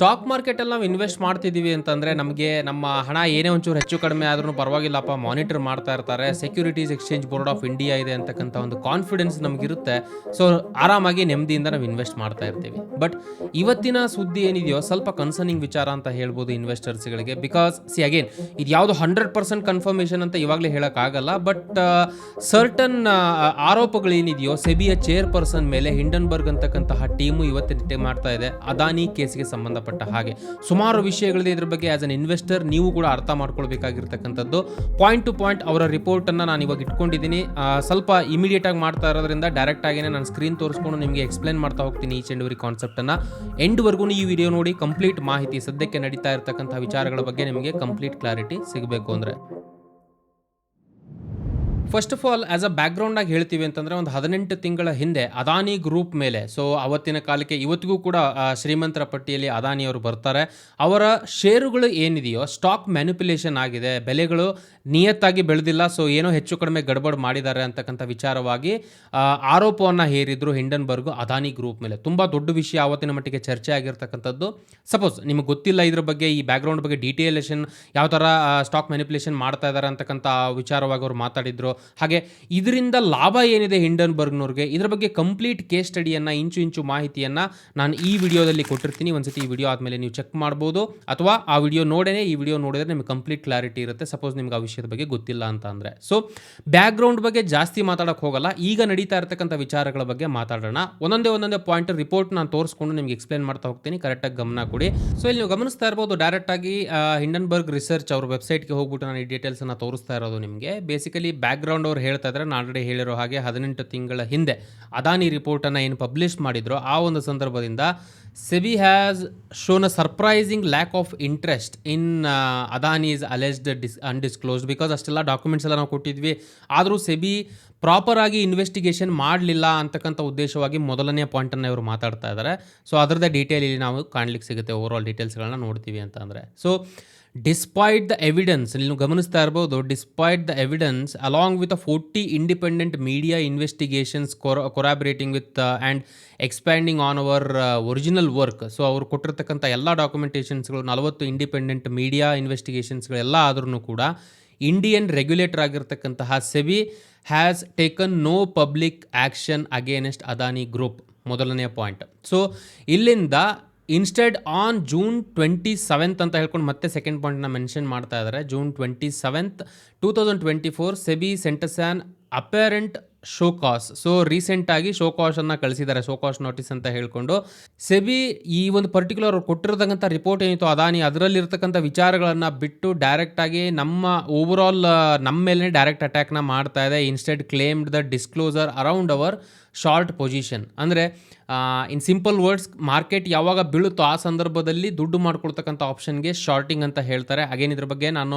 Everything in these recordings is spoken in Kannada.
ಸ್ಟಾಕ್ ಮಾರ್ಕೆಟಲ್ಲಿ ನಾವು ಇನ್ವೆಸ್ಟ್ ಮಾಡ್ತಿದ್ದೀವಿ ಅಂತಂದರೆ ನಮಗೆ ನಮ್ಮ ಹಣ ಏನೇ ಒಂಚೂರು ಹೆಚ್ಚು ಕಡಿಮೆ ಆದ್ರೂ ಪರವಾಗಿಲ್ಲಪ್ಪ ಮಾನಿಟರ್ ಮಾಡ್ತಾ ಇರ್ತಾರೆ. Securities exchange board of India ಇದೆ ಅಂತಕ್ಕಂಥ ಒಂದು ಕಾನ್ಫಿಡೆನ್ಸ್ ನಮಗಿರುತ್ತೆ. ಸೊ ಆರಾಮಾಗಿ ನೆಮ್ಮದಿಯಿಂದ ನಾವು ಇನ್ವೆಸ್ಟ್ ಮಾಡ್ತಾ ಇರ್ತೀವಿ. ಬಟ್ ಇವತ್ತಿನ ಸುದ್ದಿ ಏನಿದೆಯೋ, ಸ್ವಲ್ಪ ಕನ್ಸರ್ನಿಂಗ್ ವಿಚಾರ ಅಂತ ಹೇಳ್ಬೋದು ಇನ್ವೆಸ್ಟರ್ಸ್ಗಳಿಗೆ ಬಿಕಾಸ್ ಸಿ ಅಗೇನ್ ಇದು ಯಾವುದು ಹಂಡ್ರೆಡ್ ಪರ್ಸೆಂಟ್ ಕನ್ಫರ್ಮೇಷನ್ ಅಂತ ಇವಾಗಲೇ ಹೇಳೋಕ್ಕಾಗಲ್ಲ. ಬಟ್ ಸರ್ಟನ್ ಆರೋಪಗಳೇನಿದೆಯೋ ಸೆಬಿಯ ಚೇರ್ ಪರ್ಸನ್ ಮೇಲೆ ಹಿಂಡನ್ಬರ್ಗ್ ಅಂತಕ್ಕಂತಹ ಟೀಮು ಇವತ್ತಿನ ಮಾಡ್ತಾ ಇದೆ. ಅದಾನಿ ಕೇಸ್ಗೆ ಸಂಬಂಧಪಟ್ಟ ಹಾಗೆ. ಸುಮಾರು ವಿಷಯಗಳಿದೆ ಇದ್ರ ಬಗ್ಗೆ ಆಸ್ ಅನ್ ಇನ್ವೆಸ್ಟರ್ ನೀವು ಕೂಡ ಅರ್ಥ ಮಾಡ್ಕೊಳ್ಬೇಕಾಗಿರ್ತಕ್ಕಂಥದ್ದು. ಪಾಯಿಂಟ್ ಟು ಪಾಯಿಂಟ್ ಅವರ ರಿಪೋರ್ಟನ್ನು ನಾನು ಇವಾಗ ಇಟ್ಕೊಂಡಿದ್ದೀನಿ. ಸ್ವಲ್ಪ ಇಮಿಡಿಯೇಟ್ ಆಗಿ ಮಾಡ್ತಾ ಇರೋದ್ರಿಂದ ಡೈರೆಕ್ಟ್ ಆಗಿನೇ ನಾನು ಸ್ಕ್ರೀನ್ ತೋರಿಸ್ಕೊಂಡು ನಿಮಗೆ ಎಕ್ಸ್ಪ್ಲೇನ್ ಮಾಡ್ತಾ ಹೋಗ್ತೀನಿ ಈಚ್ ಆ್ಯಂಡ್ ಕಾನ್ಸೆಪ್ಟನ್ನು ಎಂಡ್ವರೆಗೂ ಈ ವಿಡಿಯೋ ನೋಡಿ ಕಂಪ್ಲೀಟ್ ಮಾಹಿತಿ ಸದ್ಯಕ್ಕೆ ನಡೀತಾ ಇರತಕ್ಕಂಥ ವಿಚಾರಗಳ ಬಗ್ಗೆ ನಿಮಗೆ ಕಂಪ್ಲೀಟ್ ಕ್ಲಾರಿಟಿ ಸಿಗಬೇಕು ಅಂದರೆ. First of all as a ಬ್ಯಾಕ್ಗ್ರೌಂಡಾಗಿ ಹೇಳ್ತೀವಿ ಅಂತಂದರೆ ಒಂದು ಹದಿನೆಂಟು ತಿಂಗಳ ಹಿಂದೆ ಅದಾನಿ ಗ್ರೂಪ್ ಮೇಲೆ ಸೊ ಅವತ್ತಿನ ಕಾಲಕ್ಕೆ ಇವತ್ತಿಗೂ ಕೂಡ ಶ್ರೀಮಂತರ ಪಟ್ಟಿಯಲ್ಲಿ ಅದಾನಿಯವರು ಬರ್ತಾರೆ. ಅವರ ಷೇರುಗಳು ಏನಿದೆಯೋ ಸ್ಟಾಕ್ ಮ್ಯಾನಿಪುಲೇಷನ್ ಆಗಿದೆ, ಬೆಲೆಗಳು ನಿಯತ್ತಾಗಿ ಬೆಳೆದಿಲ್ಲ ಸೊ ಏನೋ ಹೆಚ್ಚು ಕಡಿಮೆ ಗಡ್ಬಡ್ ಮಾಡಿದ್ದಾರೆ ಅಂತಕ್ಕಂಥ ವಿಚಾರವಾಗಿ ಆರೋಪವನ್ನು ಹೇರಿದ್ರು ಹಿಂಡನ್ಬರ್ಗ್ ಅದಾನಿ ಗ್ರೂಪ್ ಮೇಲೆ. ತುಂಬ ದೊಡ್ಡ ವಿಷಯ ಆವತ್ತಿನ ಮಟ್ಟಿಗೆ ಚರ್ಚೆ ಆಗಿರ್ತಕ್ಕಂಥದ್ದು. ಸಪೋಸ್ ನಿಮಗೆ ಗೊತ್ತಿಲ್ಲ ಇದ್ರ ಬಗ್ಗೆ, ಈ ಬ್ಯಾಕ್ಗ್ರೌಂಡ್ ಬಗ್ಗೆ ಡೀಟೇಲೇಷನ್ ಯಾವ ಥರ ಸ್ಟಾಕ್ ಮ್ಯಾನಿಪುಲೇಷನ್ ಮಾಡ್ತಾ ಇದ್ದಾರೆ ಅಂತಕ್ಕಂಥ ವಿಚಾರವಾಗಿ ಅವರು ಮಾತಾಡಿದ್ರು. ಹಾಗೆ ಇದರಿಂದ ಲಾಭ ಏನಿದೆ ಹಿಂಡನ್ಬರ್ಗ್ನವ್ರಿಗೆ, ಇದರ ಬಗ್ಗೆ ಕಂಪ್ಲೀಟ್ ಕೇಸ್ ಸ್ಟಡಿಯನ್ನು ಇಂಚು ಇಂಚು ಮಾಹಿತಿಯನ್ನು ನಾನು ಈ ವಿಡಿಯೋದಲ್ಲಿ ಕೊಟ್ಟಿರ್ತೀನಿ. ಒಂದ್ಸತಿ ಈ ವಿಡಿಯೋ ಆದಮೇಲೆ ನೀವು ಚೆಕ್ ಮಾಡ್ಬೋದು. ಅಥವಾ ಆ ವಿಡಿಯೋ ನೋಡೇನೆ, ಈ ವಿಡಿಯೋ ನೋಡಿದ್ರೆ ನಿಮಗೆ ಕಂಪ್ಲೀಟ್ ಕ್ಲಾರಿಟಿ ಇರುತ್ತೆ. ಸಪೋಸ್ ನಿಮ್ಗೆ ಆ ವಿಷಯದ ಬಗ್ಗೆ ಗೊತ್ತಿಲ್ಲ ಅಂತ ಅಂದರೆ. ಸೊ ಬ್ಯಾಕ್ಗ್ರೌಂಡ್ ಬಗ್ಗೆ ಜಾಸ್ತಿ ಮಾತಾಡೋಕೆ ಹೋಗಲ್ಲ. ಈಗ ನಡೀತಾ ಇರತಕ್ಕಂಥ ವಿಚಾರಗಳ ಬಗ್ಗೆ ಮಾತಾಡೋಣ. ಒಂದೊಂದೇ ಒಂದೊಂದೇ ಪಾಯಿಂಟ್ ರಿಪೋರ್ಟ್ ನಾನು ತೋರಿಸ್ಕೊಂಡು ನಿಮ್ಗೆ ಎಕ್ಸ್ಪ್ಲೇನ್ ಮಾಡ್ತಾ ಹೋಗ್ತೀನಿ. ಕರೆಕ್ಟಾಗಿ ಗಮನ ಕೊಡಿ. ಸೊ ಇಲ್ಲಿ ನೀವು ಗಮನಿಸ್ತಾ ಇರ್ಬೋದು ಡೈರೆಕ್ಟ್ ಆಗಿ ಹಿಂಡನ್ಬರ್ಗ್ ರಿಸರ್ಚ್ ಅವ್ರ ವೆಬ್ಸೈಟ್ಗೆ ಹೋಗ್ಬಿಟ್ಟು ನಾನು ಈ ಡೀಟೇಲ್ಸನ್ನು ತೋರಿಸ್ತಾ ಇರೋದು ನಿಮಗೆ. ಬೇಸಿಕಲಿ ಬ್ಯಾಕ್ಗ್ರೌಂಡ್ ಅವ್ರು ಹೇಳ್ತಾ ಇದ್ದಾರೆ ನಾನು ಆಲ್ರೆಡಿ ಹೇಳಿರೋ ಹಾಗೆ ಹದಿನೆಂಟು ತಿಂಗಳ ಹಿಂದೆ ಅದಾನಿ ರಿಪೋರ್ಟನ್ನು ಏನು ಪಬ್ಲಿಷ್ ಮಾಡಿದ್ರು ಆ ಒಂದು ಸಂದರ್ಭದಿಂದ SEBI has shown a surprising lack of interest in Adani's alleged dis undisclosed because ಅಷ್ಟೆಲ್ಲ ಡಾಕ್ಯುಮೆಂಟ್ಸ್ ಎಲ್ಲ ನಾವು ಕೊಟ್ಟಿದ್ವಿ. ಆದರೂ ಸೆಬಿ ಪ್ರಾಪರಾಗಿ ಇನ್ವೆಸ್ಟಿಗೇಷನ್ ಮಾಡಲಿಲ್ಲ ಅಂತಕ್ಕಂಥ ಉದ್ದೇಶವಾಗಿ ಮೊದಲನೇ ಪಾಯಿಂಟನ್ನು ಇವರು ಮಾತಾಡ್ತಾ ಇದ್ದಾರೆ ಸೊ ಅದರದ್ದೇ ಡೀಟೇಲ್ ಇಲ್ಲಿ ನಾವು ಕಾಣ್ಲಿಕ್ಕೆ ಸಿಗುತ್ತೆ ಓವರ್ ಆಲ್ ಡೀಟೇಲ್ಸ್ಗಳನ್ನ ನೋಡ್ತೀವಿ ಅಂತಂದರೆ ಸೊ ಡಿಸ್ಪೈಟ್ ದ ಎವಿಡೆನ್ಸ್ ನೀವು ಗಮನಿಸ್ತಾ ಇರ್ಬೋದು despite the evidence along with a forty independent media investigations corroborating with and expanding on our original work so ಅವರು ಕೊಟ್ಟಿರ್ತಕ್ಕಂಥ ಎಲ್ಲ ಡಾಕ್ಯುಮೆಂಟೇಷನ್ಸ್ಗಳು ನಲವತ್ತು ಇಂಡಿಪೆಂಡೆಂಟ್ ಮೀಡಿಯಾ ಇನ್ವೆಸ್ಟಿಗೇಷನ್ಸ್ಗಳೆಲ್ಲ ಆದ್ರೂ ಕೂಡ Indian regulator ಆಗಿರ್ತಕ್ಕಂತಹ SEBI has taken no public action against Adani group ಮೊದಲನೆಯ ಪಾಯಿಂಟ್ ಸೊ ಇಲ್ಲಿಂದ instead on June twenty seventh ಅಂತ ಹೇಳ್ಕೊಂಡು ಮತ್ತೆ ಸೆಕೆಂಡ್ ಪಾಯಿಂಟ್ನ ಮೆನ್ಷನ್ ಮಾಡ್ತಾ ಇದ್ದಾರೆ June twenty seventh two thousand twenty four SEBI sent us an apparent show cause so ರೀಸೆಂಟಾಗಿ ಶೋಕಾಸನ್ನು ಕಳಿಸಿದ್ದಾರೆ. ಶೋಕಾಸ್ ನೋಟಿಸ್ ಅಂತ ಹೇಳ್ಕೊಂಡು. ಸೆಬಿ ಈ ಒಂದು ಪರ್ಟಿಕ್ಯುಲರ್ ಕೊಟ್ಟಿರತಕ್ಕಂಥ ರಿಪೋರ್ಟ್ ಏನಿತ್ತು ಅದಾನಿ, ಅದರಲ್ಲಿರ್ತಕ್ಕಂಥ ವಿಚಾರಗಳನ್ನು ಬಿಟ್ಟು ಡೈರೆಕ್ಟಾಗಿ ನಮ್ಮ ಓವರಾಲ್ ನಮ್ಮ ಮೇಲೆ ಡೈರೆಕ್ಟ್ ಅಟ್ಯಾಕ್ನ ಮಾಡ್ತಾ ಇದೆ. Instead claimed the disclosure around our short position ಅಂದರೆ ಇನ್ ಸಿಂಪಲ್ ವರ್ಡ್ಸ್ ಮಾರ್ಕೆಟ್ ಯಾವಾಗ ಬೀಳುತ್ತೋ ಆ ಸಂದರ್ಭದಲ್ಲಿ ದುಡ್ಡು ಮಾಡ್ಕೊಳ್ತಕ್ಕಂಥ ಆಪ್ಷನ್ಗೆ ಶಾರ್ಟಿಂಗ್ ಅಂತ ಹೇಳ್ತಾರೆ. ಅಗೇನ್ ಇದ್ರ ಬಗ್ಗೆ ನಾನು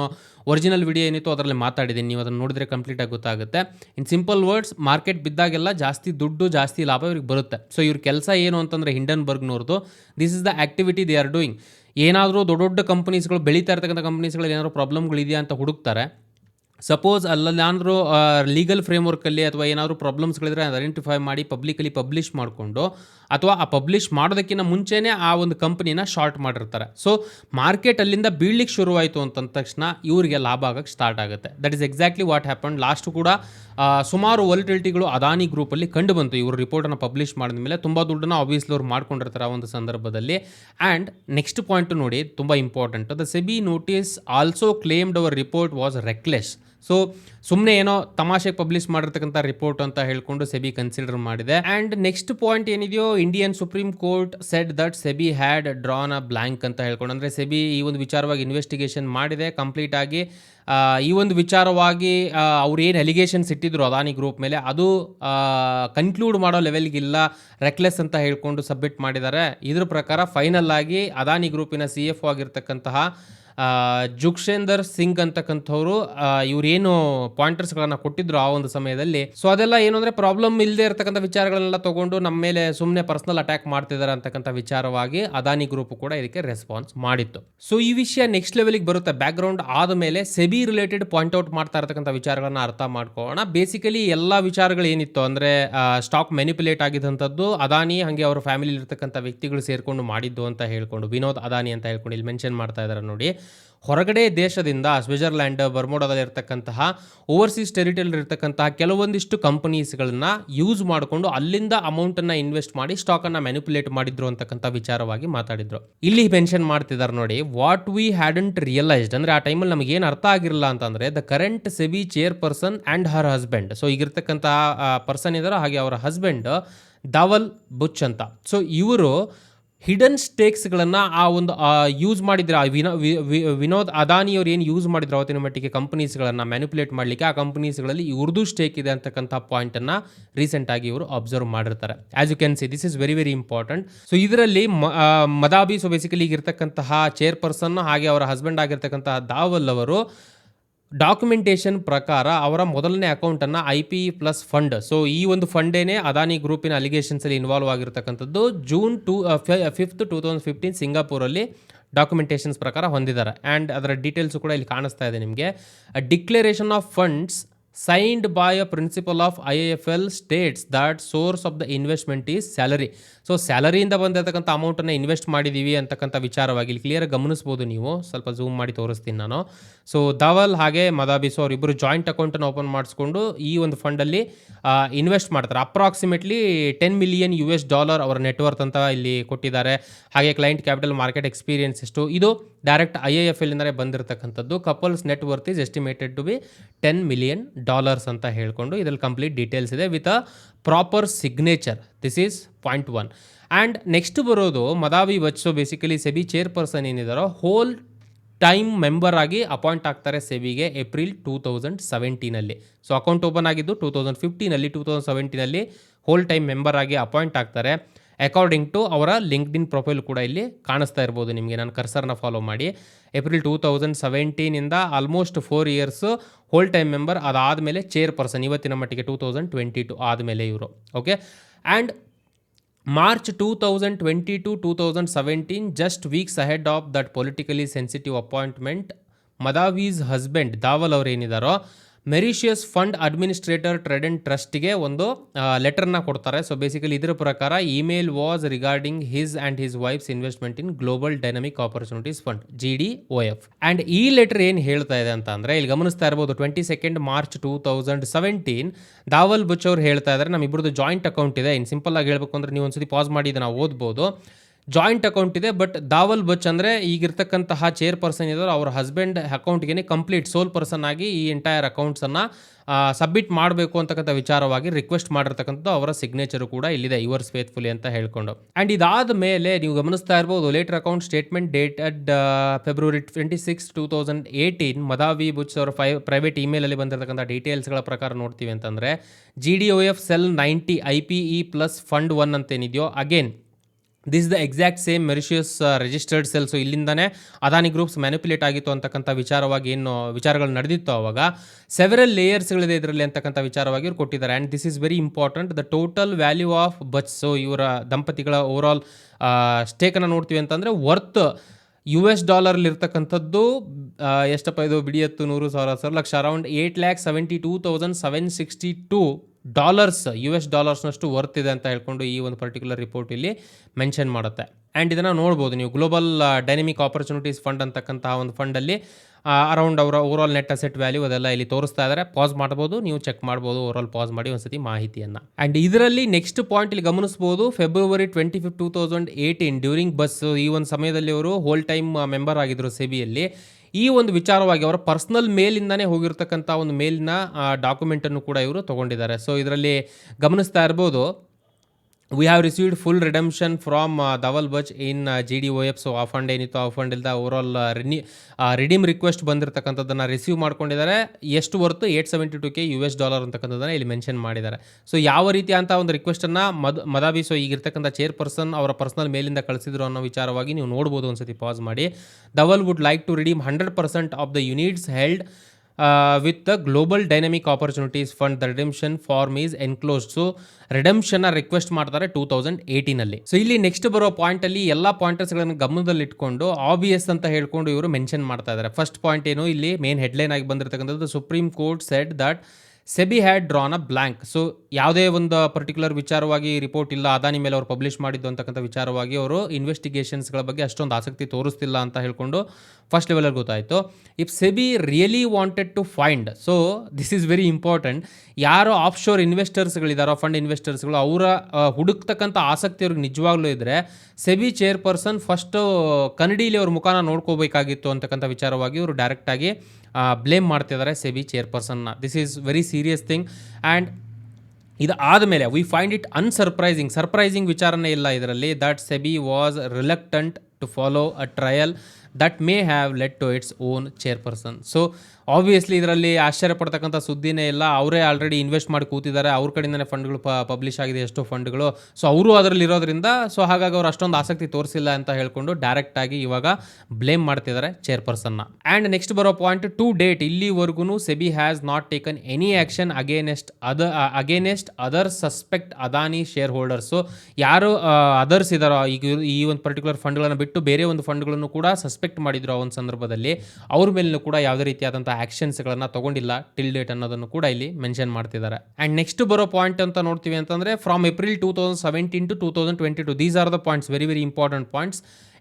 ಒರಿಜಿನಲ್ ವಿಡಿಯೋ ಏನಿತ್ತು ಅದರಲ್ಲಿ ಮಾತಾಡಿದ್ದೀನಿ. ನೀವು ಅದನ್ನು ನೋಡಿದ್ರೆ ಕಂಪ್ಲೀಟಾಗಿ ಗೊತ್ತಾಗುತ್ತೆ. ಇನ್ ಸಿಂಪಲ್ ವರ್ಡ್ಸ್ ಮಾರ್ಕೆಟ್ ಬಿದ್ದಾಗೆಲ್ಲ ಜಾಸ್ತಿ ದುಡ್ಡು, ಜಾಸ್ತಿ ಲಾಭ ಇವ್ರಿಗೆ ಬರುತ್ತೆ. ಸೊ ಇವ್ರ ಕೆಲಸ ಏನು ಅಂತಂದರೆ ಹಿಂಡನ್ಬರ್ಗ್ನವ್ರದ್ದು this is the activity they are doing ಏನಾದರೂ ದೊಡ್ಡ ದೊಡ್ಡ ಕಂಪನೀಸ್ಗಳು ಬೆಳೀತಾ ಇರ್ತಕ್ಕಂಥ ಕಂಪನೀಸ್ಗಳಲ್ಲಿ ಏನಾದರೂ ಪ್ರಾಬ್ಲಮ್ಗಳಿದೆಯಾ ಅಂತ ಹುಡುಕ್ತಾರೆ. ಸಪೋಸ್ ಅಲ್ಲೇನಾದರೂ ಲೀಗಲ್ ಫ್ರೇಮ್ವರ್ಕಲ್ಲಿ ಅಥವಾ ಏನಾದರೂ ಪ್ರಾಬ್ಲಮ್ಸ್ಗಳಿದ್ರೆ ಅದು ಐಡೆಂಟಿಫೈ ಮಾಡಿ ಪಬ್ಲಿಕಲಿ ಪಬ್ಲಿಷ್ ಮಾಡಿಕೊಂಡು, ಅಥವಾ ಆ ಪಬ್ಲಿಷ್ ಮಾಡೋದಕ್ಕಿಂತ ಮುಂಚೆನೇ ಆ ಒಂದು ಕಂಪ್ನಿನ ಶಾರ್ಟ್ ಮಾಡಿರ್ತಾರೆ. ಸೊ ಮಾರ್ಕೆಟ್ ಅಲ್ಲಿಂದ ಬೀಳ್ಲಿಕ್ಕೆ ಶುರುವಾಯಿತು ಅಂತಂದ ತಕ್ಷಣ ಇವರಿಗೆ ಲಾಭ ಆಗಕ್ಕೆ ಸ್ಟಾರ್ಟ್ ಆಗುತ್ತೆ. That is exactly what happen last ಕೂಡ ಸುಮಾರು ವಲ್ಟಿಲಿಟಿಗಳು ಅದಾನಿ ಗ್ರೂಪಲ್ಲಿ ಕಂಡು ಬಂತು ಇವರು ರಿಪೋರ್ಟನ್ನು ಪಬ್ಲಿಷ್ ಮಾಡಿದ ಮೇಲೆ ತುಂಬ ದುಡ್ಡನ್ನು ಆಬ್ವಿಯಸ್ಲಿ ಅವ್ರು ಮಾಡ್ಕೊಂಡಿರ್ತಾರೆ ಆ ಒಂದು ಸಂದರ್ಭದಲ್ಲಿ. ಆ್ಯಂಡ್ ನೆಕ್ಸ್ಟ್ ಪಾಯಿಂಟ್ ನೋಡಿ, ತುಂಬ important the SEBI notice also claimed our report was reckless so ಸುಮ್ಮನೆ ಏನೋ ತಮಾಷೆಗೆ ಪಬ್ಲಿಷ್ ಮಾಡಿರ್ತಕ್ಕಂಥ ರಿಪೋರ್ಟ್ ಅಂತ ಹೇಳ್ಕೊಂಡು ಸೆಬಿ ಕನ್ಸಿಡರ್ ಮಾಡಿದೆ. ಆ್ಯಂಡ್ ನೆಕ್ಸ್ಟ್ ಪಾಯಿಂಟ್ ಏನಿದೆಯೋ Indian supreme court said that SEBI had drawn a blank ಅಂತ ಹೇಳ್ಕೊಂಡು. ಅಂದರೆ ಸೆಬಿ ಈ ಒಂದು ವಿಚಾರವಾಗಿ ಇನ್ವೆಸ್ಟಿಗೇಷನ್ ಮಾಡಿದೆ. ಕಂಪ್ಲೀಟ್ ಆಗಿ ಈ ಒಂದು ವಿಚಾರವಾಗಿ ಅವ್ರು ಏನು ಎಲಿಗೇಷನ್ಸ್ ಇಟ್ಟಿದ್ರು ಅದಾನಿ ಗ್ರೂಪ್ ಮೇಲೆ, ಅದು ಕನ್ಕ್ಲೂಡ್ ಮಾಡೋ ಲೆವೆಲ್ಗಿಲ್ಲ ರೆಕ್ಲೆಸ್ ಅಂತ ಹೇಳ್ಕೊಂಡು ಸಬ್ಮಿಟ್ ಮಾಡಿದ್ದಾರೆ ಇದ್ರ ಪ್ರಕಾರ ಫೈನಲ್ ಆಗಿ ಅದಾನಿ ಗ್ರೂಪಿನ ಸಿ ಎಫ್ ಆಗಿರ್ತಕ್ಕಂತಹ ಜುಕ್ಷೇಂದರ್ ಸಿಂಗ್ ಅಂತಕ್ಕಂಥವ್ರು ಇವರೇನು ಪಾಯಿಂಟರ್ಸ್ಗಳನ್ನು ಕೊಟ್ಟಿದ್ರು ಆ ಒಂದು ಸಮಯದಲ್ಲಿ. ಸೊ ಅದೆಲ್ಲ ಏನು ಅಂದರೆ ಪ್ರಾಬ್ಲಮ್ ಇಲ್ಲದೆ ಇರತಕ್ಕಂಥ ವಿಚಾರಗಳನ್ನೆಲ್ಲ ತಗೊಂಡು ನಮ್ಮ ಮೇಲೆ ಸುಮ್ಮನೆ ಪರ್ಸನಲ್ ಅಟ್ಯಾಕ್ ಮಾಡ್ತಿದ್ದಾರೆ ಅಂತಕ್ಕಂಥ ವಿಚಾರವಾಗಿ ಅದಾನಿ ಗ್ರೂಪ್ ಕೂಡ ಇದಕ್ಕೆ ರೆಸ್ಪಾನ್ಸ್ ಮಾಡಿತ್ತು. ಸೊ ಈ ವಿಷಯ ನೆಕ್ಸ್ಟ್ ಲೆವೆಲಿಗೆ ಬರುತ್ತೆ. ಬ್ಯಾಕ್ ಗ್ರೌಂಡ್ ಆದಮೇಲೆ ಸೆಬಿ ರಿಲೇಟೆಡ್ ಪಾಯಿಂಟ್ ಔಟ್ ಮಾಡ್ತಾ ಇರತಕ್ಕಂಥ ವಿಚಾರಗಳನ್ನ ಅರ್ಥ ಮಾಡ್ಕೊಳ್ಳೋಣ. ಬೇಸಿಕಲಿ ಎಲ್ಲ ವಿಚಾರಗಳು ಏನಿತ್ತು ಅಂದರೆ ಸ್ಟಾಕ್ ಮೆನಿಪುಲೇಟ್ ಆಗಿದ್ದಂಥದ್ದು ಅದಾನಿ ಹಾಗೆ ಅವರ ಫ್ಯಾಮಿಲಿ ಇರ್ತಕ್ಕಂಥ ವ್ಯಕ್ತಿಗಳು ಸೇರಿಕೊಂಡು ಮಾಡಿದ್ದು ಅಂತ ಹೇಳ್ಕೊಂಡು, ವಿನೋದ್ ಅದಾನಿ ಅಂತ ಹೇಳ್ಕೊಂಡು ಇಲ್ಲಿ ಮೆನ್ಷನ್ ಮಾಡ್ತಾ ಇದ್ದಾರೆ ನೋಡಿ. ಹೊರಗಡೆ ದೇಶದಿಂದ ಸ್ವಿಟ್ಜರ್ಲ್ಯಾಂಡ್ ಬರ್ಮೋಡದಲ್ಲಿ ಇರ್ತಕ್ಕಂತಹ ಓವರ್ಸೀಸ್ ಟೆರಿಟರಿಯಲ್ಲಿ ಇರ್ತಕ್ಕಂತಹ ಕೆಲವೊಂದಿಷ್ಟು ಕಂಪನೀಸ್ಗಳನ್ನ ಯೂಸ್ ಮಾಡಿಕೊಂಡು ಅಲ್ಲಿಂದ ಅಮೌಂಟನ್ನು ಇನ್ವೆಸ್ಟ್ ಮಾಡಿ ಸ್ಟಾಕನ್ನು ಮ್ಯಾನಿಪುಲೇಟ್ ಮಾಡಿದ್ರು ಅಂತಕ್ಕಂಥ ವಿಚಾರವಾಗಿ ಮಾತಾಡಿದ್ರು. ಇಲ್ಲಿ ಮೆನ್ಷನ್ ಮಾಡ್ತಿದ್ದಾರೆ ನೋಡಿ, ವಾಟ್ ವಿ ಹ್ಯಾಡಂಟ್ ರಿಯಲೈಸ್ಡ್, ಅಂದರೆ ಆ ಟೈಮಲ್ಲಿ ನಮಗೆ ಏನು ಅರ್ಥ ಆಗಿರಲಿಲ್ಲ ಅಂತಂದರೆ, the current SEBI chair person and her husband. So, ಈಗಿರ್ತಕ್ಕಂತಹ person ಇದ್ದಾರೋ ಹಾಗೆ ಅವರ ಹಸ್ಬೆಂಡ್ ದಾವಲ್ ಬುಚ್ ಅಂತ. ಸೊ, ಇವರು ಹಿಡನ್ ಸ್ಟೇಕ್ಸ್ಗಳನ್ನು ಆ ಒಂದು ಯೂಸ್ ಮಾಡಿದ್ರೆ, ಆ ವಿನೋ ವಿನೋದ್ ಅದಾನಿಯವ್ರು ಏನು ಯೂಸ್ ಮಾಡಿದ್ರು ಅವತ್ತಿನ ಮಟ್ಟಿಗೆ ಕಂಪ್ನೀಸ್ಗಳನ್ನು ಮ್ಯಾನಿಪುಲೇಟ್ ಮಾಡಲಿಕ್ಕೆ, ಆ ಕಂಪ್ನೀಸ್ಗಳಲ್ಲಿ ಉರ್ದು ಸ್ಟೇಕ್ ಇದೆ ಅಂತಕ್ಕಂಥ ಪಾಯಿಂಟನ್ನು ರೀಸೆಂಟಾಗಿ ಇವರು ಅಬ್ಸರ್ವ್ ಮಾಡಿರ್ತಾರೆ. As you can see this is very very important so ಇದರಲ್ಲಿ ಮದಾಬಿ ಸೊ ಬೇಸಿಕಲಿ ಈಗಿರ್ತಕ್ಕಂತಹ ಚೇರ್ ಪರ್ಸನ್ ಹಾಗೆ ಅವರ ಹಸ್ಬೆಂಡ್ ಆಗಿರ್ತಕ್ಕಂತಹ ದಾವಲ್ ಅವರು ಡಾಕ್ಯುಮೆಂಟೇಷನ್ ಪ್ರಕಾರ ಅವರ ಮೊದಲನೇ ಅಕೌಂಟನ್ನು I P plus fund so ಈ ಒಂದು ಫಂಡೇನೆ ಅದಾನಿ ಗ್ರೂಪಿನ ಅಲಿಗೇಷನ್ಸಲ್ಲಿ ಇನ್ವಾಲ್ವ್ ಆಗಿರ್ತಕ್ಕಂಥದ್ದು June two fifth two thousand fifteen ಸಿಂಗಾಪುರಲ್ಲಿ documentations ಪ್ರಕಾರ ಹೊಂದಿದ್ದಾರೆ. ಆ್ಯಂಡ್ ಅದರ ಡೀಟೇಲ್ಸು ಕೂಡ ಇಲ್ಲಿ ಕಾಣಿಸ್ತಾ ಇದೆ ನಿಮಗೆ. Declaration of funds signed by a principal of I F L states that source of the investment is salary so ಸ್ಯಾಲರಿಯಿಂದ ಬಂದಿರತಕ್ಕಂಥ ಅಮೌಂಟನ್ನು ಇನ್ವೆಸ್ಟ್ ಮಾಡಿದ್ದೀವಿ ಅಂತಕ್ಕಂಥ ವಿಚಾರವಾಗಿ ಇಲ್ಲಿ ಕ್ಲಿಯರ್ ಗಮನಿಸ್ಬೋದು ನೀವು. ಸ್ವಲ್ಪ ಝೂಮ್ ಮಾಡಿ ತೋರಿಸ್ತೀನಿ ನಾನು. ಸೊ ಧವಲ್ ಹಾಗೆ ಮದಾಬಿಸೋ ಅವರಿಬ್ಬರು ಜಾಯಿಂಟ್ ಅಕೌಂಟನ್ನು ಓಪನ್ ಮಾಡಿಸ್ಕೊಂಡು ಈ ಒಂದು ಫಂಡಲ್ಲಿ ಇನ್ವೆಸ್ಟ್ ಮಾಡ್ತಾರೆ. Approximately ten million U S dollar ಅವರ ನೆಟ್ವರ್ತ್ ಅಂತ ಇಲ್ಲಿ ಕೊಟ್ಟಿದ್ದಾರೆ. ಹಾಗೆ ಕ್ಲೈಂಟ್ ಕ್ಯಾಪಿಟಲ್ ಮಾರ್ಕೆಟ್ ಎಕ್ಸ್ಪೀರಿಯನ್ಸ್ ಎಷ್ಟು? ಇದು ಡೈರೆಕ್ಟ್ ಐ ಎ ಎಫ್ ಎಲ್ಲಿಂದಲೇ ಬಂದಿರತಕ್ಕಂಥದ್ದು. Couples net worth is estimated to be ten million dollars ಅಂತ ಹೇಳ್ಕೊಂಡು ಇದರಲ್ಲಿ ಕಂಪ್ಲೀಟ್ ಡೀಟೇಲ್ಸ್ ಇದೆ with a proper signature this is point one and next ಬರೋದು ಮದಾವಿ ಬಚ್ಚೋ ಬೇಸಿಕಲಿ ಸೆಬಿ ಚೇರ್ಪರ್ಸನ್ ಏನಿದಾರೋ ಹೋಲ್ ಟೈಮ್ ಮೆಂಬರ್ ಆಗಿ ಅಪಾಯಿಂಟ್ ಆಗ್ತಾರೆ ಸೆಬಿಗೆ ಏಪ್ರಿಲ್ ಟೂ ತೌಸಂಡ್ ಸೆವೆಂಟೀನಲ್ಲಿ ಸೊ ಅಕೌಂಟ್ ಓಪನ್ ಆಗಿದ್ದು ಟೂ ತೌಸಂಡ್ ಫಿಫ್ಟೀನಲ್ಲಿ ಟೂ ತೌಸಂಡ್ ಸೆವೆಂಟೀನಲ್ಲಿ ಹೋಲ್ ಟೈಮ್ ಮೆಂಬರ್ ಆಗಿ ಅಪಾಯಿಂಟ್ ಆಗ್ತಾರೆ. ಅಕಾರ್ಡಿಂಗ್ ಟು ಅವರ ಲಿಂಕ್ಡ್ ಇನ್ ಪ್ರೊಫೈಲ್ ಕೂಡ ಇಲ್ಲಿ ಕಾಣಿಸ್ತಾ ಇರ್ಬೋದು ನಿಮಗೆ. ನಾನು ಕರ್ಸರ್ನ ಫಾಲೋ ಮಾಡಿ. April two thousand ಸೆವೆಂಟೀನಿಂದ almost four years whole time member ಅದಾದಮೇಲೆ ಚೇರ್ ಪರ್ಸನ್ ಇವತ್ತಿನ ಮಟ್ಟಿಗೆ ಟೂ ತೌಸಂಡ್ ಟ್ವೆಂಟಿ ಟು ಆದಮೇಲೆ ಇವರು. Okay and March two thousand twenty two two thousand seventeen just weeks ahead of that politically sensitive appointment Madhabi's husband Dhaval ಅವ್ರು ಏನಿದಾರೋ ಮೆರಿಷಿಯಸ್ ಫಂಡ್ ಅಡ್ಮಿನಿಸ್ಟ್ರೇಟರ್ ಟ್ರೆಡೆಂಟ್ ಟ್ರಸ್ಟ್ಗೆ ಒಂದು ಲೆಟರ್ನ ಕೊಡ್ತಾರೆ. ಸೊ ಬೇಸಿಕಲಿ ಇದರ ಪ್ರಕಾರ email was regarding his and his wife's investment in global dynamic opportunities fund G D O F and ಈ ಲೆಟರ್ ಏನು ಹೇಳ್ತಾ ಇದೆ ಅಂತ ಅಂದರೆ, ಇಲ್ಲಿ ಗಮನಿಸ್ತಾ ಇರ್ಬೋದು twenty second March two thousand seventeen Dhaval Buch ಅವ್ರು ಹೇಳ್ತಾ ಇದ್ದಾರೆ ನಮ್ಮ ಇಬ್ಬರದ್ದು ಜಾಯಿಂಟ್ ಅಕೌಂಟ್ ಇದೆ. ಇನ್ನು ಸಿಂಪಲ್ ಆಗಿ ಹೇಳಬೇಕು ಅಂದರೆ ನೀವು ಒಂದ್ಸತಿ ಪಾಸ್ ಮಾಡಿ, ಇದನ್ನು ಓದ್ಬೋದು. ಜಾಯಿಂಟ್ ಅಕೌಂಟ್ ಇದೆ ಬಟ್ ದಾವಲ್ ಬಚ್ ಅಂದರೆ ಈಗಿರ್ತಕ್ಕಂತಹ ಚೇರ್ ಪರ್ಸನ್ ಇದ್ದಾರೆ ಅವ್ರ ಹಸ್ಬೆಂಡ್ ಅಕೌಂಟ್ಗೆ ಕಂಪ್ಲೀಟ್ ಸೋಲ್ ಪರ್ಸನ್ ಆಗಿ ಈ ಎಂಟೈರ್ ಅಕೌಂಟ್ಸನ್ನು ಸಬ್ಮಿಟ್ ಮಾಡಬೇಕು ಅಂತಕ್ಕಂಥ ವಿಚಾರವಾಗಿ ರಿಕ್ವೆಸ್ಟ್ ಮಾಡಿರ್ತಕ್ಕಂಥದ್ದು ಅವರ ಸಿಗ್ನೇಚರು ಕೂಡ ಇಲ್ಲಿದೆ ಯುವರ್ಸ್ ಫೇತ್ಫುಲಿ ಅಂತ ಹೇಳ್ಕೊಂಡು. ಆ್ಯಂಡ್ ಇದಾದ ಮೇಲೆ ನೀವು ಗಮನಿಸ್ತಾ ಇರ್ಬೋದು later account statement dated February twenty six two thousand eighteen Madhabi Buch ಅವರ ಫೈ ಪ್ರೈವೇಟ್ ಇಮೇಲಲ್ಲಿ ಬಂದಿರತಕ್ಕಂಥ ಡೀಟೇಲ್ಸ್ಗಳ ಪ್ರಕಾರ ನೋಡ್ತೀವಿ ಅಂತಂದರೆ G D O F cell ninety I P E plus fund one ಅಂತೇನಿದೆಯೋ again this the exact same Mauritius registered cell so ಇಲ್ಲಿಂದನೇ ಅದಾನಿ ಗ್ರೂಪ್ಸ್ ಮ್ಯಾನಿಪುಲೇಟ್ ಆಗಿತ್ತು ಅಂತಕ್ಕಂಥ ವಿಚಾರವಾಗಿ ಏನು ವಿಚಾರಗಳು ನಡೆದಿತ್ತು ಅವಾಗ. ಸೆವೆರಲ್ ಲೇಯರ್ಸ್ಗಳಿದೆ ಇದರಲ್ಲಿ ಅಂತಕ್ಕಂಥ ವಿಚಾರವಾಗಿ ಇವ್ರು ಕೊಟ್ಟಿದ್ದಾರೆ. And this is very important the total value of Buch so ಇವರ ದಂಪತಿಗಳ ಓವರಾಲ್ ಸ್ಟೇಕನ್ನು ನೋಡ್ತೀವಿ ಅಂತಂದರೆ ವರ್ತ್ ಯು ಎಸ್ ಡಾಲರ್ಲಿರ್ತಕ್ಕಂಥದ್ದು ಆ, ಎಷ್ಟಪ್ಪ ಇದು ಬಿಡಿಯತ್ತು ನೂರು ಸಾವಿರ ಸಾವಿರ lakh around eight lakh seventy two thousand seven sixty two dollars U S ಡಾಲರ್ಸ್ನಷ್ಟು worth ಇದೆ ಅಂತ ಹೇಳ್ಕೊಂಡು ಈ ಒಂದು ಪರ್ಟಿಕ್ಯುಲರ್ ರಿಪೋರ್ಟ್ ಇಲ್ಲಿ ಮೆನ್ಷನ್ ಮಾಡುತ್ತೆ. ಆ್ಯಂಡ್ ಇದನ್ನು ನೋಡ್ಬೋದು ನೀವು. ಗ್ಲೋಬಲ್ ಡೈನಮಿಕ್ ಆಪರ್ಚುನಿಟೀಸ್ ಫಂಡ್ ಅಂತಕ್ಕಂತಹ ಒಂದು ಫಂಡಲ್ಲಿ ಅರೌಂಡ್ ಅವರ ಓವರಾಲ್ ನೆಟ್ ಅಸೆಟ್ ವ್ಯಾಲ್ಯೂ ಅದೆಲ್ಲ ಇಲ್ಲಿ ತೋರಿಸ್ತಾ ಇದ್ದಾರೆ ಪಾಸ್ ಮಾಡ್ಬೋದು, ನೀವು ಚೆಕ್ ಮಾಡ್ಬೋದು ಓವರಾಲ್ ಪಾಸ್ ಮಾಡಿ ಒಂದ್ಸತಿ ಮಾಹಿತಿಯನ್ನು. ಆ್ಯಂಡ್ ಇದರಲ್ಲಿ ನೆಕ್ಸ್ಟ್ ಪಾಯಿಂಟ್ ಇಲ್ಲಿ ಗಮನಿಸ್ಬೋದು. February twenty fifth two thousand eighteen during bus ಈ ಒಂದು ಸಮಯದಲ್ಲಿ ಅವರು ಹೋಲ್ ಟೈಮ್ ಮೆಂಬರ್ ಆಗಿದ್ರು ಸೆಬಿಯಲ್ಲಿ. ಈ ಒಂದು ವಿಚಾರವಾಗಿ ಅವರ ಪರ್ಸ್ನಲ್ ಮೇಲಿಂದಾನೇ ಹೋಗಿರ್ತಕ್ಕಂಥ ಒಂದು ಮೇಲಿನ ಡಾಕ್ಯುಮೆಂಟನ್ನು ಕೂಡ ಇವರು ತಗೊಂಡಿದ್ದಾರೆ. ಸೊ ಇದರಲ್ಲಿ ಗಮನಿಸ್ತಾ ಇರ್ಬೋದು we have received full redemption from Dhaval Buch in G D O F so ಆ ಫಂಡ್ ಏನಿತ್ತು ಆ ಫಂಡ್ ಇಲ್ದ ಆಲ್ ರಿನಿ ರಿಡೀಮ್ ರಿಕ್ವೆಸ್ಟ್ ಬಂದಿರತಕ್ಕಂಥದ್ದನ್ನು ರಿಸೀವ್ ಮಾಡ್ಕೊಂಡಿದ್ದಾರೆ. ಎಷ್ಟು ಹೊರತು eight seventy two K U S dollar ಅಂತಕ್ಕಂಥದ್ದನ್ನು ಇಲ್ಲಿ ಮೆನ್ಷನ್ ಮಾಡಿದ್ದಾರೆ. ಸೊ ಯಾವ ರೀತಿ ಅಂತ ಒಂದು ರಿಕ್ವೆಸ್ಟನ್ನು ಮದ್, ಮದಾಬಿ ಸೊ ಈಗಿರ್ತಕ್ಕಂಥ ಚೇರ್ ಪರ್ಸನ್ ಅವರ ಪರ್ಸನಲ್ ಮೇಲಿಂದ ಕಳಿಸಿದ್ರು ಅನ್ನೋ ವಿಚಾರವಾಗಿ ನೀವು ನೋಡ್ಬೋದು ಒಂದ್ಸತಿ ಪಾಸ್ ಮಾಡಿ. Dhaval would like to redeem hundred percent of the units held with the global dynamic opportunities fund the redemption form is enclosed so ರಿಡೆಮ್ಷನ್ನ request ಮಾಡ್ತಾರೆ ಟೂ ತೌಸಂಡ್ ಏಯ್ಟೀನಲ್ಲಿ ಸೊ ಇಲ್ಲಿ ನೆಕ್ಸ್ಟ್ ಬರೋ ಪಾಯಿಂಟ್ ಅಲ್ಲಿ ಎಲ್ಲ ಪಾಯಿಂಟರ್ಸ್ಗಳನ್ನು ಗಮನದಲ್ಲಿ ಇಟ್ಕೊಂಡು ಆಬಿಯಸ್ ಅಂತ ಹೇಳ್ಕೊಂಡು ಇವರು ಮೆನ್ಷನ್ ಮಾಡ್ತಾ ಇದ್ದಾರೆ ಫಸ್ಟ್ ಪಾಯಿಂಟ್ ಏನು? ಇಲ್ಲಿ ಮೇನ್ ಹೆಡ್ಲೈನ್ ಆಗಿ ಬಂದಿರತಕ್ಕಂಥದ್ದು Supreme Court said that SEBI had drawn a blank so ಯಾವುದೇ ಒಂದು ಪರ್ಟಿಕ್ಯುಲರ್ ವಿಚಾರವಾಗಿ ರಿಪೋರ್ಟ್ ಇಲ್ಲ, ಅದಾನಿ ಮೇಲೆ ಅವರು ಪಬ್ಲಿಷ್ ಮಾಡಿದ್ದು ಅಂತಕ್ಕಂಥ ವಿಚಾರವಾಗಿ ಅವರು ಇನ್ವೆಸ್ಟಿಗೇಷನ್ಸ್ಗಳ ಬಗ್ಗೆ ಅಷ್ಟೊಂದು ಆಸಕ್ತಿ ತೋರಿಸ್ತಿಲ್ಲ ಅಂತ ಹೇಳ್ಕೊಂಡು ಫಸ್ಟ್ ಲೆವೆಲಲ್ಲಿ ಗೊತ್ತಾಯಿತು. If SEBI really wanted to find so this is very important ಯಾರು ಆಫ್ ಶೋರ್ ಇನ್ವೆಸ್ಟರ್ಸ್ಗಳಿದ್ದಾರೋ ಫಂಡ್ ಇನ್ವೆಸ್ಟರ್ಸ್ಗಳು ಅವರ ಹುಡುಕ್ತಕ್ಕಂಥ ಆಸಕ್ತಿ ಅವ್ರಿಗೆ ನಿಜವಾಗ್ಲೂ ಇದ್ದರೆ ಸೆಬಿ ಚೇರ್ಪರ್ಸನ್ ಫಸ್ಟು ಕನ್ನಡಿಲಿ ಅವ್ರ ಮುಖಾನ ನೋಡ್ಕೋಬೇಕಾಗಿತ್ತು ಅಂತಕ್ಕಂಥ ವಿಚಾರವಾಗಿ ಅವರು ಡೈರೆಕ್ಟಾಗಿ ಬ್ಲೇಮ್ ಮಾಡ್ತಿದ್ದಾರೆ SEBI ಚೇರ್ಪರ್ಸನ್ನ this is very serious thing and ಇದು ಆದಮೇಲೆ we find it unsurprising surprising ವಿಚಾರನೇ ಇಲ್ಲ ಇದರಲ್ಲಿ that SEBI was reluctant to follow a trail that may have let to its own chairperson so obviously ಇದರಲ್ಲಿ ಆಶ್ಚರ್ಯ ಪಡ್ತಕ್ಕಂಥ ಸುದ್ದಿನೇ ಇಲ್ಲ. ಅವರೇ ಆಲ್ರೆಡಿ ಇನ್ವೆಸ್ಟ್ ಮಾಡಿ ಕೂತಿದ್ದಾರೆ. ಅವ್ರ ಕಡೆಯಿಂದನೇ ಫಂಡ್ಗಳು ಪಬ್ಲಿಷ್ ಆಗಿದೆ, ಎಷ್ಟೋ ಫಂಡ್ಗಳು ಸೊ ಅವರು ಅದರಲ್ಲಿ ಇರೋದ್ರಿಂದ ಸೊ ಹಾಗಾಗಿ ಅವ್ರು ಅಷ್ಟೊಂದು ಆಸಕ್ತಿ ತೋರಿಸಿಲ್ಲ ಅಂತ ಹೇಳ್ಕೊಂಡು ಡೈರೆಕ್ಟಾಗಿ ಇವಾಗ ಬ್ಲೇಮ್ ಮಾಡ್ತಿದ್ದಾರೆ ಚೇರ್ಪರ್ಸನ್ನ ಆ್ಯಂಡ್ ನೆಕ್ಸ್ಟ್ ಬರೋ ಪಾಯಿಂಟ್ ಟು ಡೇಟ್ ಇಲ್ಲಿವರೆಗೂ SEBI has not taken any action against ಅದ against other suspect Adani share holders ಯಾರು ಅದರ್ಸ್ ಇದಾರೋ ಈಗ ಈ ಒಂದು ಪರ್ಟಿಕ್ಯುಲರ್ ಫಂಡ್ಗಳನ್ನು ಬಿಟ್ಟು ಬೇರೆ ಒಂದು ಫಂಡ್ಗಳನ್ನು ಕೂಡ ಸಸ್ಪೆಕ್ಟ್ ಮಾಡಿದ್ರು ಆ ಒಂದು ಸಂದರ್ಭದಲ್ಲಿ. ಅವ್ರ ಮೇಲೂ ಕೂಡ ಯಾವುದೇ ರೀತಿಯಾದಂಥ ಆ್ಯಕ್ಷನ್ಸ್ಗಳನ್ನು ತಗೊಂಡಿಲ್ಲ. ಟಿಲ್ ಡೇಟ್ ಅನ್ನೋದನ್ನು ಕೂಡ ಇಲ್ಲಿ ಮೆನ್ಷನ್ ಮಾಡ್ತಿದ್ದಾರೆ. ಆ್ಯಂಡ್ ನೆಕ್ಸ್ಟ್ ಬರೋ ಪಾಯಿಂಟ್ ಅಂತ ನೋಡ್ತೀವಿ ಅಂತಂದರೆ from April two thousand seventeen to two thousand twenty two these are the points very very important points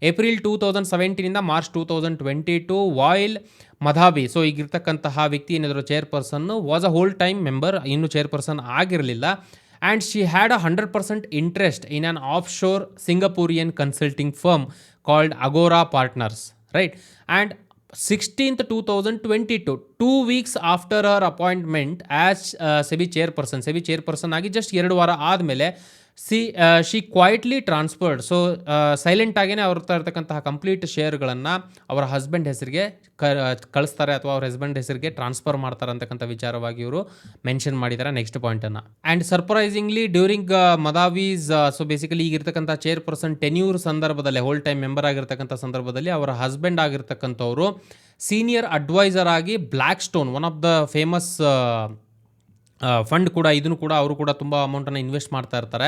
April two thousand ಸೆವೆಂಟೀನಿಂದ March two thousand twenty two while Madhabi so ಈಗಿರ್ತಕ್ಕಂತಹ ವ್ಯಕ್ತಿ ಏನಿದ್ರು ಚೇರ್ಪರ್ಸನ್ನು was a whole time member ಇನ್ನು ಚೇರ್ಪರ್ಸನ್ ಆಗಿರಲಿಲ್ಲ. And she had a hundred percent interest in an offshore Singaporean consulting firm right and sixteenth two thousand twenty two two weeks after hour appointment as SEBI chairperson SEBI chairperson ಆಗಿ ಜಸ್ಟ್ ಎರಡು ವಾರ ಆದಮೇಲೆ C she quietly transferred so silent ಆಗಿಯೇ ಅವ್ರ ಇರ್ತಕ್ಕಂತಹ ಕಂಪ್ಲೀಟ್ ಶೇರ್ಗಳನ್ನು ಅವರ ಹಸ್ಬೆಂಡ್ ಹೆಸರಿಗೆ ಕಳಿಸ್ತಾರೆ ಅಥವಾ ಅವ್ರ ಹಸ್ಬೆಂಡ್ ಹೆಸರಿಗೆ ಟ್ರಾನ್ಸ್ಫರ್ ಮಾಡ್ತಾರೆ ಅಂತಕ್ಕಂಥ ವಿಚಾರವಾಗಿ ಇವರು ಮೆನ್ಷನ್ ಮಾಡಿದ್ದಾರೆ next ಪಾಯಿಂಟನ್ನು and surprisingly during Madhabi's so basically ಈಗಿರ್ತಕ್ಕಂಥ chairperson tenure ಸಂದರ್ಭದಲ್ಲಿ ಹೋಲ್ ಟೈಮ್ ಮೆಂಬರ್ ಆಗಿರ್ತಕ್ಕಂಥ ಸಂದರ್ಭದಲ್ಲಿ ಅವರ ಹಸ್ಬೆಂಡ್ ಆಗಿರ್ತಕ್ಕಂಥವ್ರು ಸೀನಿಯರ್ ಅಡ್ವೈಸರ್ ಆಗಿ Blackstone one of the famous fund ಕೂಡ, ಇದನ್ನು ಕೂಡ ಅವರು ಕೂಡ ತುಂಬ ಅಮೌಂಟನ್ನು ಇನ್ವೆಸ್ಟ್ ಮಾಡ್ತಾ ಇರ್ತಾರೆ.